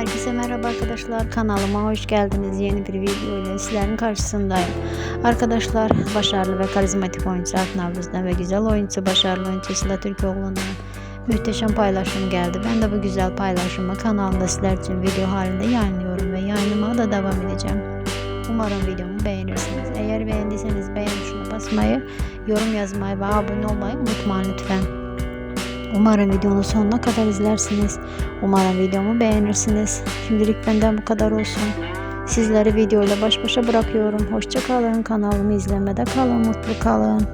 Herkese merhaba arkadaşlar. Kanalıma hoş geldiniz. Yeni bir video ile sizlerin karşısındayım. Arkadaşlar başarılı ve karizmatik oyuncu Navruz'dan ve güzel oyuncu başarılı oyuncu Sıla Türkoğlu'ndan muhteşem paylaşım geldi. Ben de bu güzel paylaşımı kanalımda sizler için video halinde yayınlıyorum ve yayınlamaya da devam edeceğim. Umarım videomu beğenirsiniz. Eğer beğendiyseniz beğen tuşuna basmayı, yorum yazmayı ve abone olmayı unutmayın lütfen. Umarım videonun sonuna kadar izlersiniz. Umarım videomu beğenirsiniz. Şimdilik benden bu kadar olsun. Sizleri videoyla baş başa bırakıyorum. Hoşça kalın. Kanalımı izlemede kalın. Mutlu kalın.